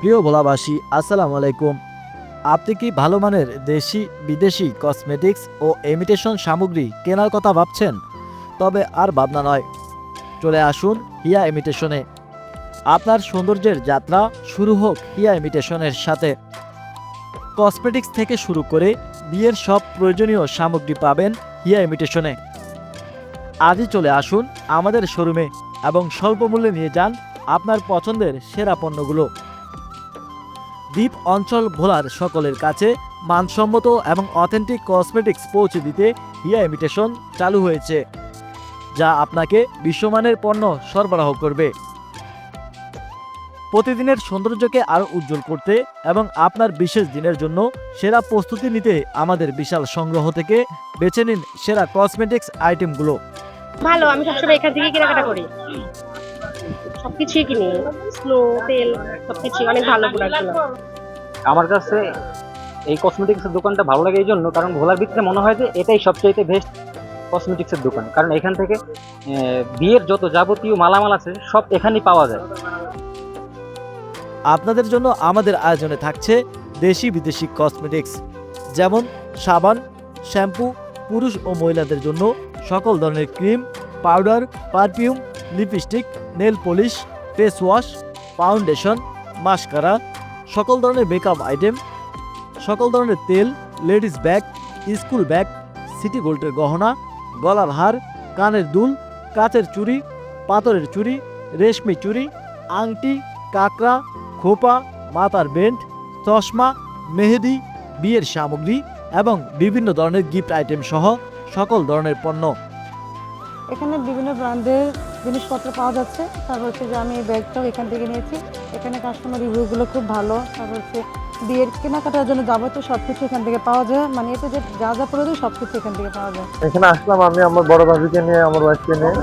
প্রিয় ভোলাবাসী, আসসালামু আলাইকুম। আপনি কি ভালো মানের দেশি, বিদেশি কসমেটিক্স ও ইমিটেশন সামগ্রী কেনার কথা ভাবছেন? তবে আর ভাবনা নয়। চলে আসুন হিয়া ইমিটেশনে আপনার সৌন্দর্যের যাত্রা শুরু হোক হিয়া ইমিটেশনের সাথে। কসমেটিক্স থেকে শুরু করে বিয়ের সব প্রয়োজনীয় সামগ্রী পাবেন হিয়া ইমিটেশনে আজই চলে আসুন আমাদের শোরুমে এবং স্বল্প মূল্যে নিয়ে যান আপনার পছন্দের সেরা পণ্যগুলো। দ্বীপ অঞ্চল ভোলার সকলের কাছে মানসম্মত এবং অথেন্টিক কসমেটিক্স পৌঁছে দিতে হিয়া ইমিটেশন চালু হয়েছে, যা আপনাকে বিশ্বমানের পণ্য সরবরাহ করবে। প্রতিদিনের সৌন্দর্যকে আরও উজ্জ্বল করতে এবং আপনার বিশেষ দিনের জন্য সেরা প্রস্তুতি নিতে আমাদের বিশাল সংগ্রহ থেকে বেছে নিন সেরা কসমেটিক্স আইটেমগুলো ভালো, আমি সবসময় এখান থেকে কেনাকাটা করি। সবকিছুই কিনি স্নো তেল সবকিছু অনেক ভালো প্রোডাক্টগুলো আমার কাছে এই কসমেটিক্সের দোকানটা ভালো লাগে এই জন্য কারণ ভোলার ভিতরে মনে হয় যে এটাই সবচাইতে বেস্ট কসমেটিক্সের দোকান। কারণ এখান থেকে বিয়ের যত যাবতীয় মালামাল আছে সব এখানেই পাওয়া যায়। আপনাদের জন্য আমাদের আয়োজনে থাকছে দেশি বিদেশি কসমেটিক্স যেমন সাবান শ্যাম্পু পুরুষ ও মহিলাদের জন্য সকল ধরনের cream powder perfume lipstick, nail polish face wash foundation mascara সকল ধরনের মেকআপ আইটেম সকল ধরনের তেল ladies bag school bag city গোল্ডের গহনা, গলার হার, কানের দুল, কাচের চুড়ি, পাথরের চুড়ি, রেশমি চুড়ি, আংটি, কাঁকড়া, খোপা, মাথার বেন্ট চশমা, মেহেদি, বিয়ের সামগ্রী এবং বিভিন্ন ধরনের গিফট আইটেম সহ সকল ধরনের পণ্য। এখানে বিভিন্ন ব্র্যান্ডের জিনিসপত্র পাওয়া যাচ্ছে। তারপর হচ্ছে যে আমি এই ব্যাগটাও এখান থেকে নিয়েছি। এখানে কাস্টমার রিভিউগুলো খুব ভালো। তারপর হচ্ছে বিয়ের কেনাকাটার জন্য যাবতীয় সব কিছু এখান থেকে পাওয়া যায়। মানে এতে যে যা যা প্রয়োজন সব কিছু এখান থেকে পাওয়া যায়। এখানে আসলাম আমি আমার বড় ভাবিকে নিয়ে আমার ওয়াইফকে নিয়ে।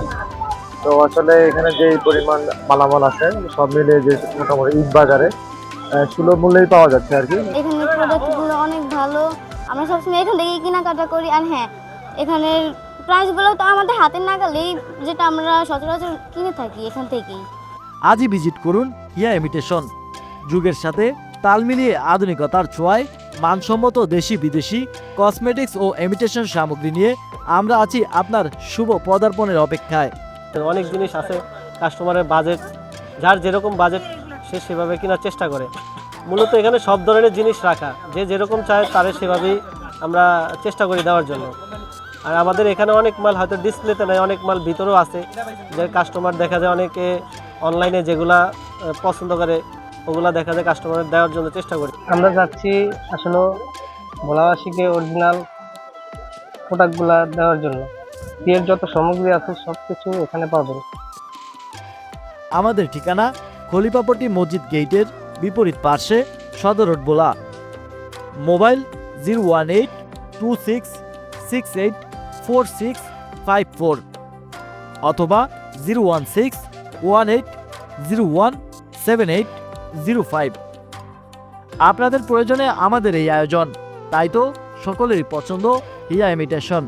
তো আসলে এখানে যে পরিমাণ মালামাল আছে সব মিলিয়ে যে মোটামুটি ঈদ বাজারে সুলভ মূল্যেই পাওয়া যাচ্ছে আর কি। এখানে প্রোডাক্টগুলো অনেক ভালো। আমরা সবসময় এখান থেকেই কেনাকাটা করি। আর হ্যাঁ এখানের প্রাইসগুলো তো আমাদের হাতের নাগালেই যেটা আমরা সচরাচর কিনে থাকি এখান থেকেই। আজই ভিজিট করুন হিয়া ইমিটেশন যুগের সাথে তাল মিলিয়ে আধুনিকতার ছোঁয়ায় মানসম্মত দেশি বিদেশি কসমেটিক্স ও ইমিটেশন সামগ্রী নিয়ে আমরা আছি আপনার শুভ পদার্পণের অপেক্ষায়। অনেক জিনিস আছে কাস্টমারের বাজেট যার যেরকম বাজেট সে সেভাবে কেনার চেষ্টা করে। মূলত এখানে সব ধরনের জিনিস রাখা। যে যেরকম চায় তারে সেভাবেই আমরা চেষ্টা করি দেওয়ার জন্য। আর আমাদের এখানে অনেক মাল হয়তো ডিসপ্লেতে নেই, অনেক মাল ভিতরেও আছে। যে কাস্টমার দেখা যায় অনেকে অনলাইনে যেগুলা পছন্দ করে, ওগুলা দেখা যায় কাস্টমারের দেওয়ার জন্য চেষ্টা করি। আমরা যাচ্ছি আসলে ভোলাবাসীকে অরিজিনাল প্রোডাক্টগুলা দেওয়ার জন্য। বিয়ের যত সামগ্রী আছে সব কিছু এখানে পাবেন। আমাদের ঠিকানা খলিফাপট্টি মসজিদ গেটের বিপরীত পার্শ্বে সদর রোড বোলা। Mobile zero one eight two six six eight four six five four অথবা zero one six one eight zero one seven eight zero five আপনাদের প্রয়োজনে আমাদের এই আয়োজন, তাই তো সকলেরই পছন্দ হিয়া ইমিটেশন।